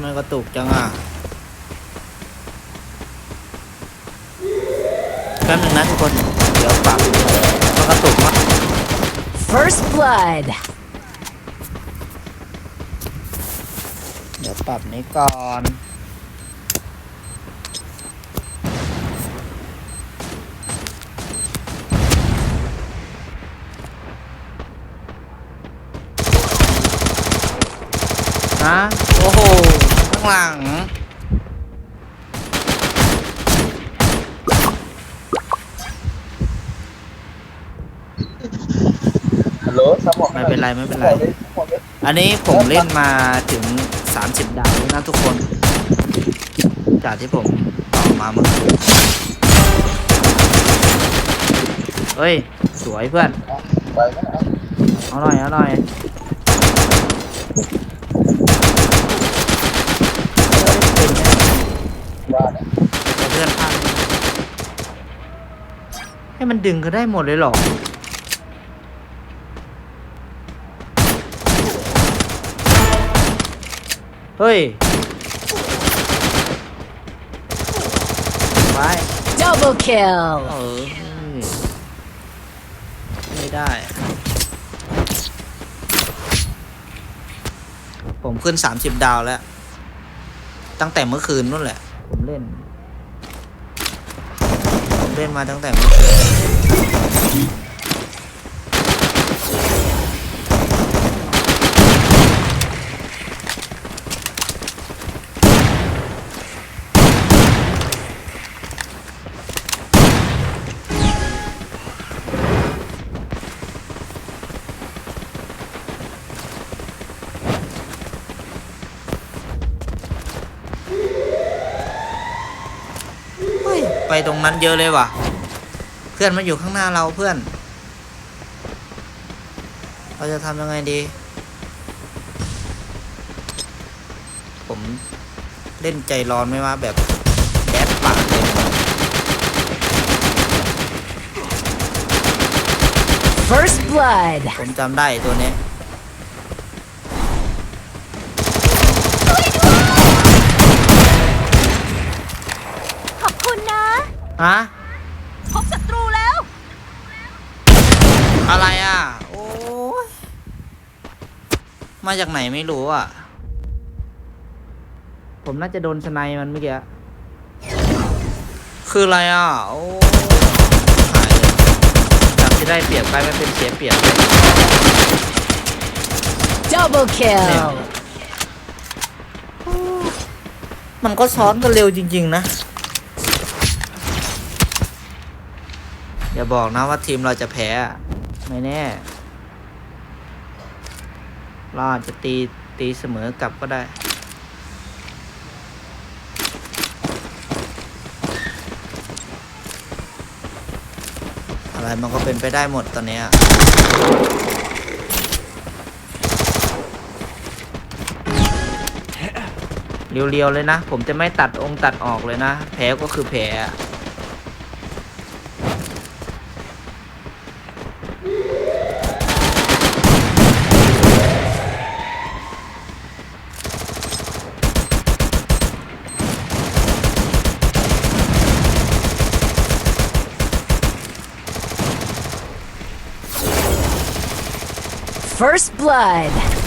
ทำไมกระตุกจังอะแป๊บหนึงนะทุกคน เดี๋ยวปรับมันกระตุกมาก First blood. เดี๋ยวปรับนี้ก่อนฮะโอ้โหข้าง หลัง ฮัลโหลสมองไม่เป็นไรไม่เป็นไร อันนี้ผมเล่นมาถึง 30 ดาวแล้วนะทุกคน จากที่ผมต่อมาเมื่อคืนเฮ้ย สวยเพื่อน ไปนะเอาหน่อยเอาหน่อยเป็นไง ว่าเนี่ย แต่เพื่อนพลาด ให้มันดึงก็ได้หมดเลยเหรอ เฮ้ย ไป Double kill. เออไม่ได้ ผมขึ้นสามสิบดาวแล้ว ตั้งแต่เมื่อคืนนู่นแหละ ผมเล่นผม เล่นมาตั้งแต่เมื่อคืน ตรงนั้นเยอะเลยว่ะ เพื่อนมาอยู่ข้างหน้าเราเพื่อน เราจะทำยังไงดี ผมเล่นใจร้อนไหมว่าแบบแดดปากเลย First blood. ผมจำได้ตัวนี้ ขอบคุณนะ ฮะ พบศัตรูแล้ว อะไรอะ โอ้ยมาจากไหนไม่รู้อะ ผมน่าจะโดนสไนมันเมื่อกี้คืออะไรอะ โอ้หายเลยจากที่ได้เปรียบกลายมาเป็นเสียเปรียบเลย Double kill. มันก็ซ้อนกันเร็วจริง ๆ นะ อย่าบอกนะว่าทีมเราจะแพ้ ไม่แน่เราอาจจะตีตีเสมอกลับก็ได้ อะไรมันก็เป็นไปได้หมดตอนนี้เรียวๆเลยนะ ผมจะไม่ตัดองค์ตัดออกเลยนะแพ้ก็คือแพ้ First blood.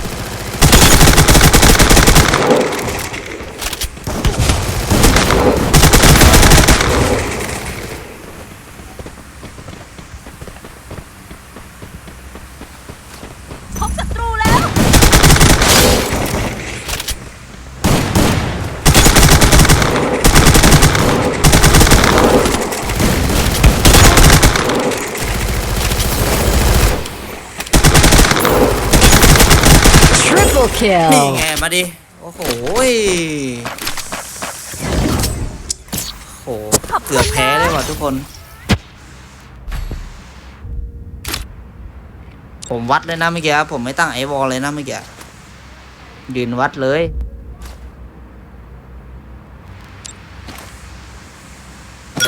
Triple นี่ kill. ไงมาดิ โอ้โหยโหเกือบแพ้เลยว่ะทุกคน ผมวัดเลยนะเมื่อกี้ผมไม่ตั้งไอวอลเลยนะเมื่อกี้ยืนวัดเลย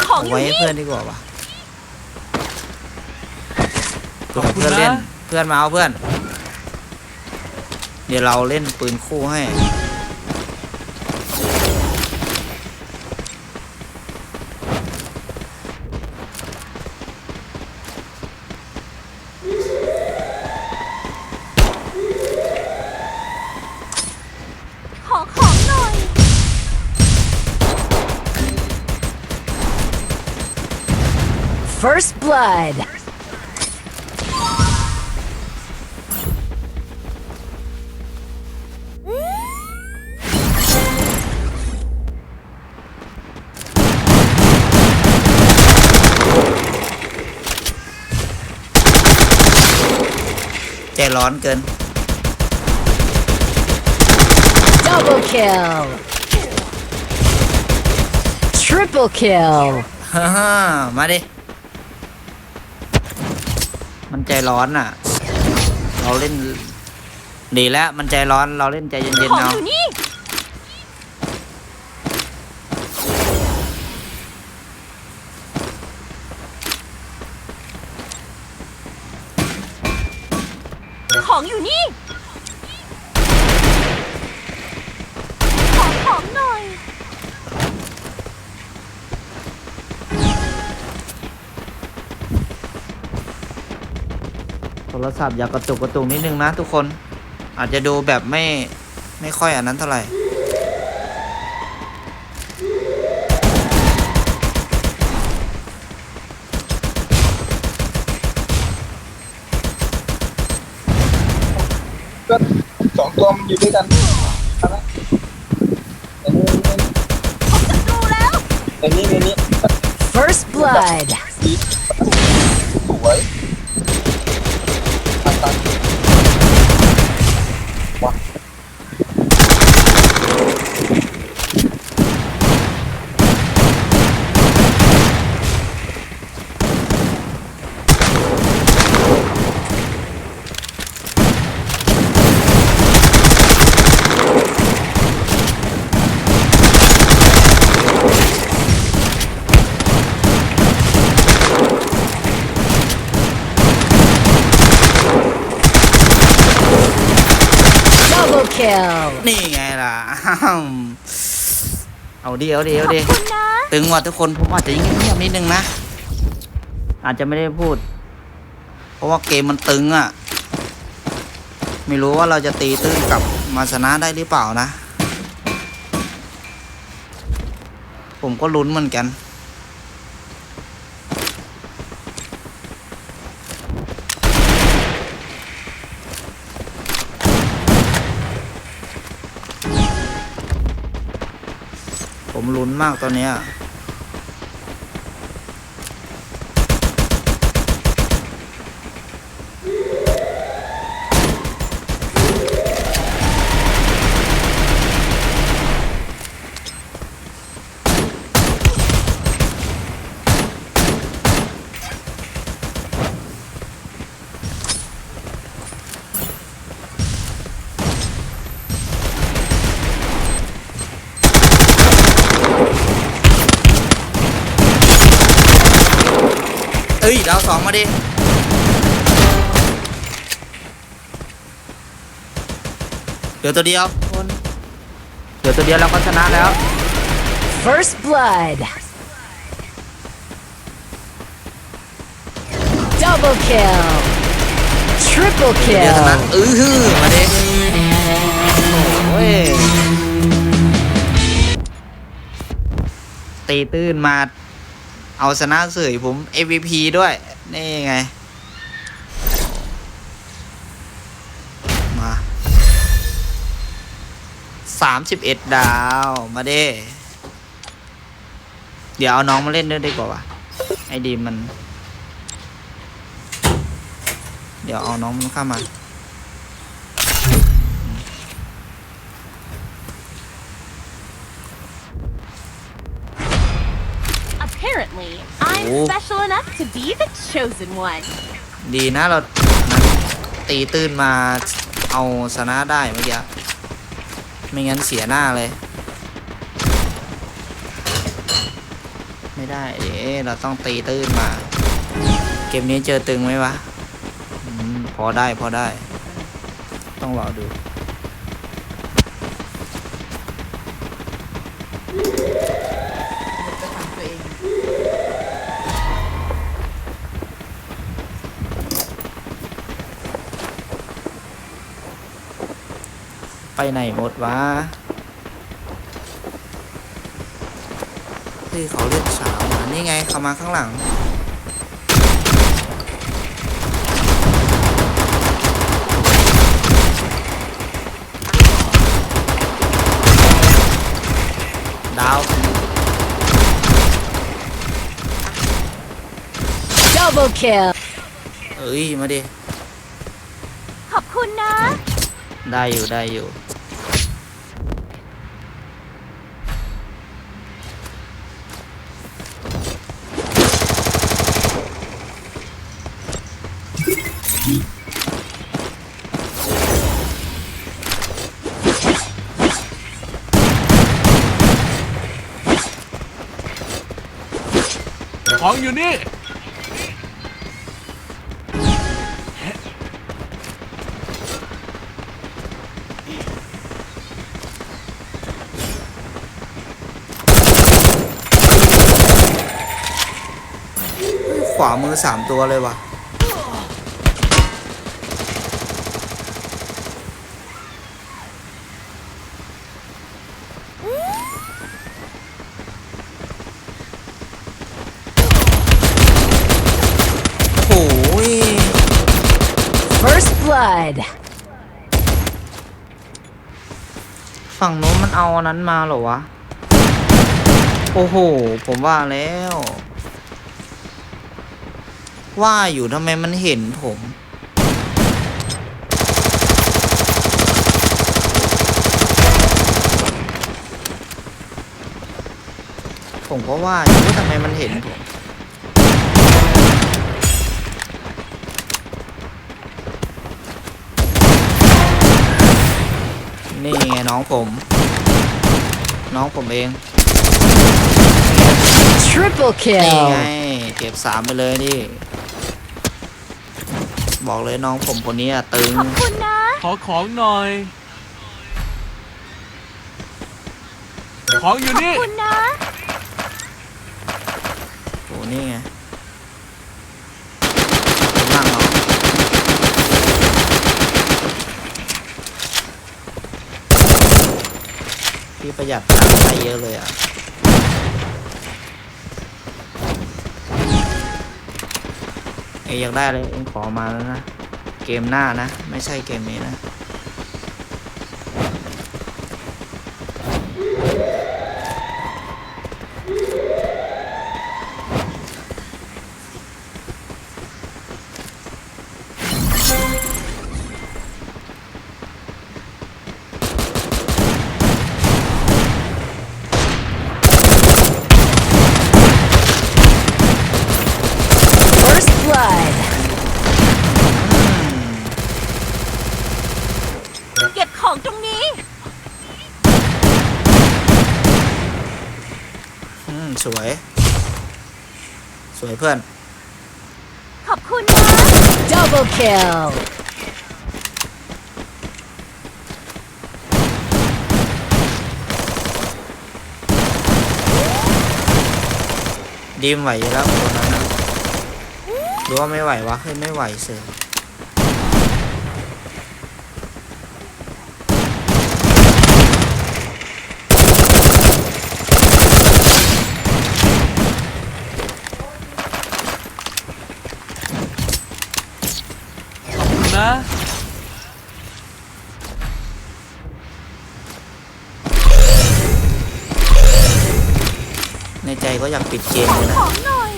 ของเอาอยู่ไว้ให้นี่เพื่อนดีกว่าว่ะเผื่อเพื่อนเล่น เพื่อนมาเอาเพื่อน เดี๋ยวเราเล่นปืนคู่ให้ ขอของหน่อย First blood. ร้อนเกิน Double kill. Triple kill. ฮ่าฮ่ามาดิ มันใจร้อนอะ เราเล่น ดีแล้ว มันใจร้อน เราเล่นใจเย็นขๆองเอา อยู่นี่ ศัพท์อย่ากระตุกกระตุกนิดนึงนะทุกคนอาจจะดูแบบไม่ไม่ค่อยอันนั้นเท่าไหร่ก็สองตัวมันอยู่ด้วยกันเอาละในนี้ผมศัตรูแล้วในนี้ในนี้ First blood. Double kill. นี่ไงล่ะอ้าวเอาดีเอาดีเอาดีคุณนะ ตึงว่ะทุกคนผมอาจจะเงียบๆนิดนึงนะ อาจจะไม่ได้พูด เพราะว่าเกมมันตึงอะ่ะ ไม่รู้ว่าเราจะตีตื้นกลับมาชนะได้หรือเปล่านะ ผมก็ลุ้นเหมือนกัน ลุ้นมากตอนเนี้ย ดาวสองมาดิเดี๋ยวตัวเดียวคนเดี๋ยวตัวเดียวเราก็ชนะแล้ว First blood. Double kill. Triple เดี๋ยวชนะ kill. เออฮือมาดิโอ้ยตีตื้นมา เอาชนะเสยผม MVP ด้วย นี่ไง มาสามสิบเอ็ดดาว มาเด้ เดี๋ยวเอาน้องมาเล่นด้วยดีกว่าวะไอดีมมัน เดี๋ยวเอาน้องมันเข้ามา Apparently, I'm Oh. special enough to be the chosen one. ดีนะเราตีตื้นมาเอาชนะได้เมื่อกี้ไม่งั้นเสียหน้าเลย ไม่ได้เอ๊ะเราต้องตีตื้นมา เกมนี้เจอตึงไหมวะอืมพอได้พอได้ ต้องรอดู ไปไหนหมดวะที่เขาเลือกสาวอ่นี่ไงเขามาข้างหลัง ดาว double kill เฮ้ย มาดิ ขอบคุณนะ ได้อยู่ได้อยู่ ของอยู่นี่ ขวามือสามตัวเลยว่ะ โอ้ย First blood. ฝั่งโน้นมันเอาอันนั้นมาเหรอวะ โอ้โห ผมว่าแล้ว ว่าอยู่ทำไมมันเห็นผม ผมก็ว่าอยู่ว่าทำไมมันเห็นผมนี่ไงน้องผม น้องผมเอง Triple นี่ไง kill. เก็บสามไปเลยดิ บอกเลยน้องผมคนนี้อะตึง ขอบคุณนะ ขอของหน่อย ของอยู่นี่ คุณนะ โอ้นี่ไงนั่งเอาพี่ประหยัดตังค์ไปเยอะเลยอะ อยอยากได้เลยเองขอมาแล้วนะ เกมหน้านะ ไม่ใช่เกมนี้นะ First blood. เก็บของตรงนี้ อืม สวย สวยเพื่อน ขอบคุณนะ Double kill. ดีมไหวอยู่แล้วคนนั้นนะหรือว่าไม่ไหววะเฮ้ยไม่ไหวเสีย ขอบคุณนะ ในใจ ก็อยากปิดเกมเลยนะของหน่อย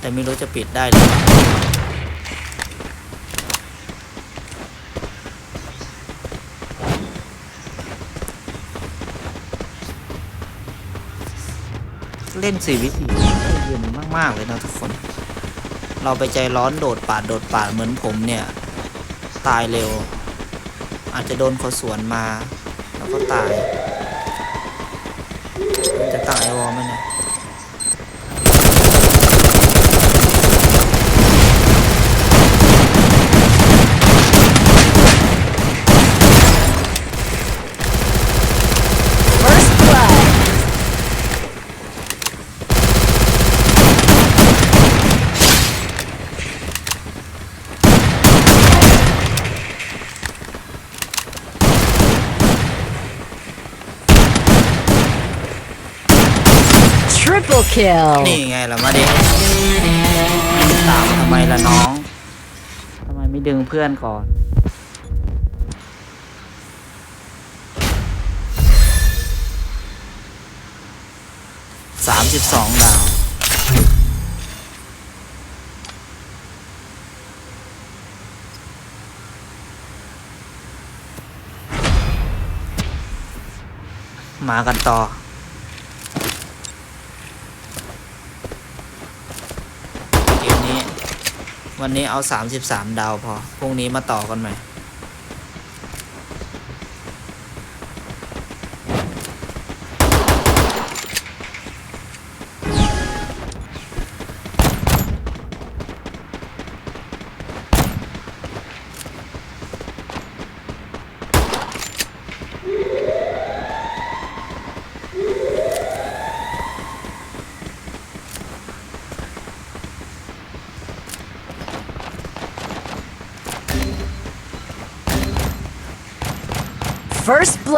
แต่ไม่รู้จะปิดได้หรือเปล่าเล่นสี่วิธีเย็นมากๆเลยนะทุกคน เราไปใจร้อนโดดปาดโดดปาดเหมือนผมเนี่ย ตายเร็ว อาจจะโดนเขาสวนมา แล้วก็ตาย จะตั้งไอวอลไหมเนี่ Triple kill นี่ไงล่ะมาดิตามทำไมล่ะน้องทำไมไม่ดึงเพื่อนก่อนสามสิบสองดาวมากันต่อ วันนี้เอา 33 ดาวพอ พรุ่งนี้มาต่อกันใหม่ First blood. อยู่ข้างใ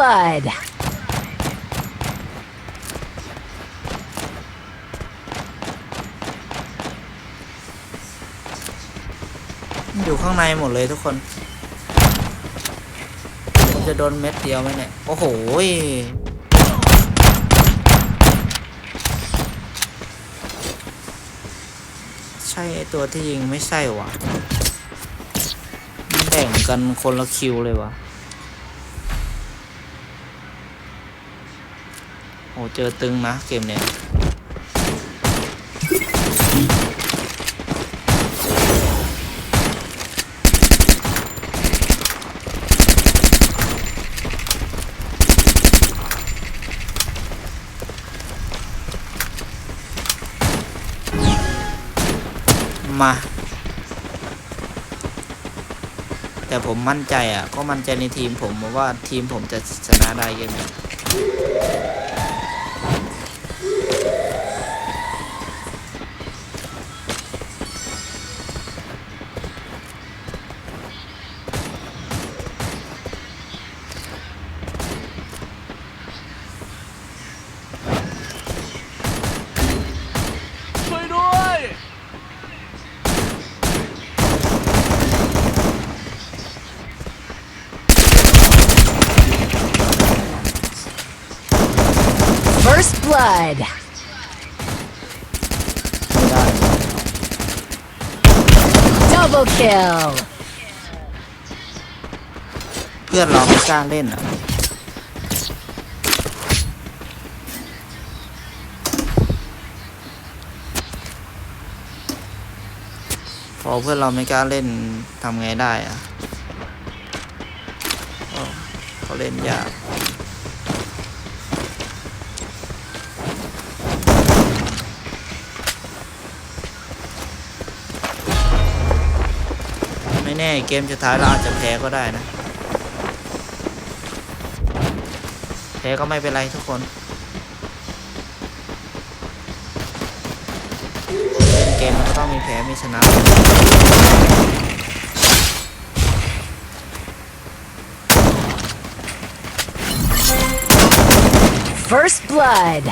นหมดเลยทุกคน ผมจะโดน เม็ดเดียวไหมเนี่ยโอ้โหใช่ไอตัวที่ยิงไม่ใช่วะแบ่งกันคนละคิวเลยวะ อ้เจอตึงนะเกมเนี้ยมา แต่ผมมั่นใจอะ ก็มั่นใจในทีมผมว่าทีมผมจะชนะได้เกมนี้ ช่วยด้วย First blood. ไม่ได้ Kill. เพื่อนเราไม่กล้าเล่นอะ พอเพื่อนเราไม่กล้าเล่นทำไงได้อะเขาเล่นยาก เกมสุดท้ายเราอาจจะแพ้ก็ได้นะ แพ้ก็ไม่เป็นไรทุกคนเล่นเกมมันก็ต้องมีแพ้มีชนะ First blood.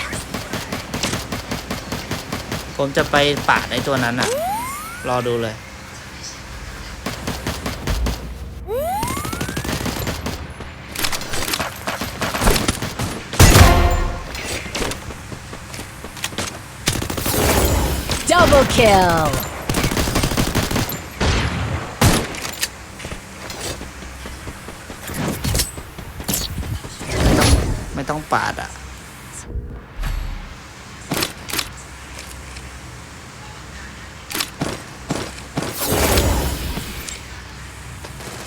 ผมจะไปปาดในตัวนั้นอะรอดูเลย Double kill. ไม่ต้องไม่ต้องปาดอะ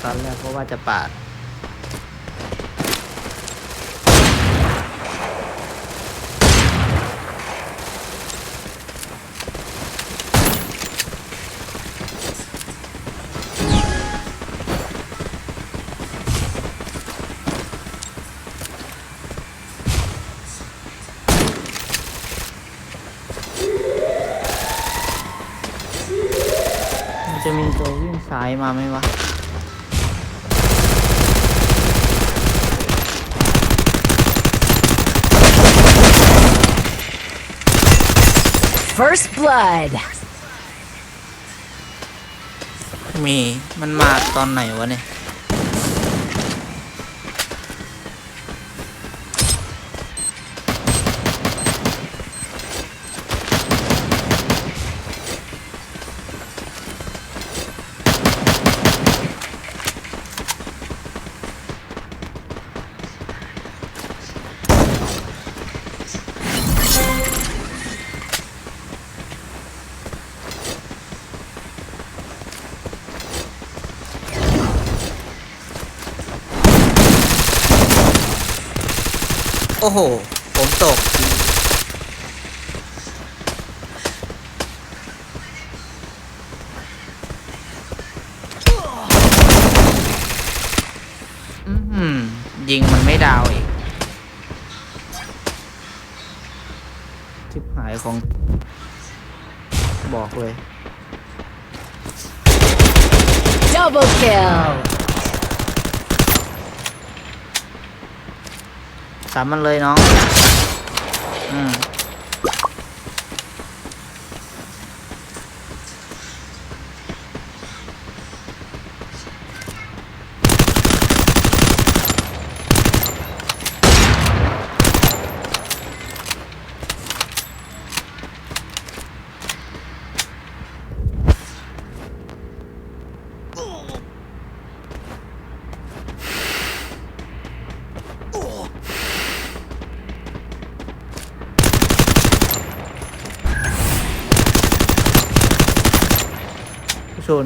ตอนแรกก็ว่าจะปาด มันจะมีตัววิ่งซ้าย มาไหมวะ First blood. มีมันมาตอนไหนวะเนี่ย โอ้โห ผมตก อืม ยิงมันไม่ดาวอีกชิบหายของบอกเลย Double kill. สามมันเลยน้อง อืม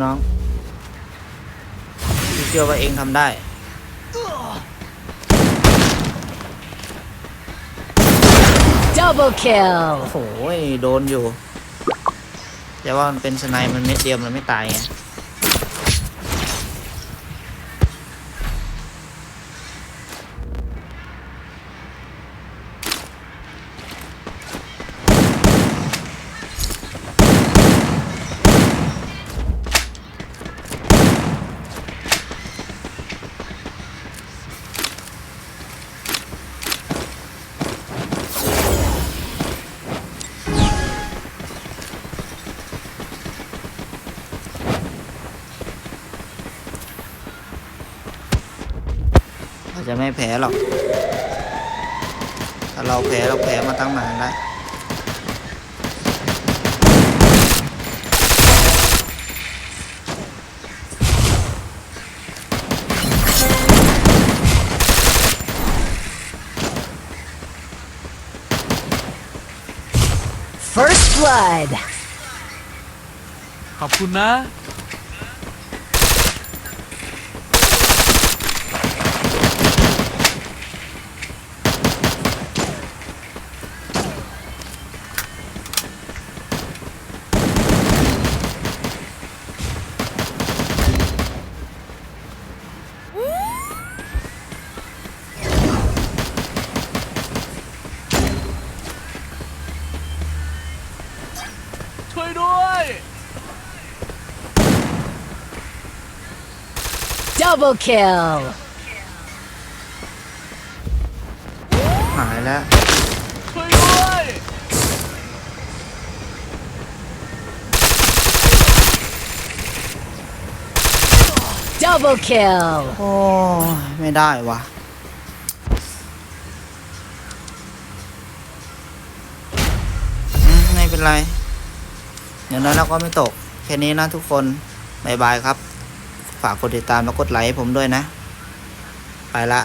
น้องพี่เชื่อว่าเองทำได้ Double kill. โอ้โหโดนอยู่ แต่ว่ามันเป็นสไนด์มันเม็ดเดียวมันไม่ตายไง เราจะไม่แพ้หรอก ถ้าเราแพ้เราแพ้มาตั้งนานแล้ว First blood. ขอบคุณนะ Double kill. หายแล้ว ช่วยด้วย Double kill. โอ้ยไม่ได้วะอืมไม่เป็นไร อย่างน้อยเราก็ไม่ตก แค่นี้นะทุกคนบายบายครับ ฝากกดติดตามและกดไลค์ให้ผมด้วยนะ ไปละ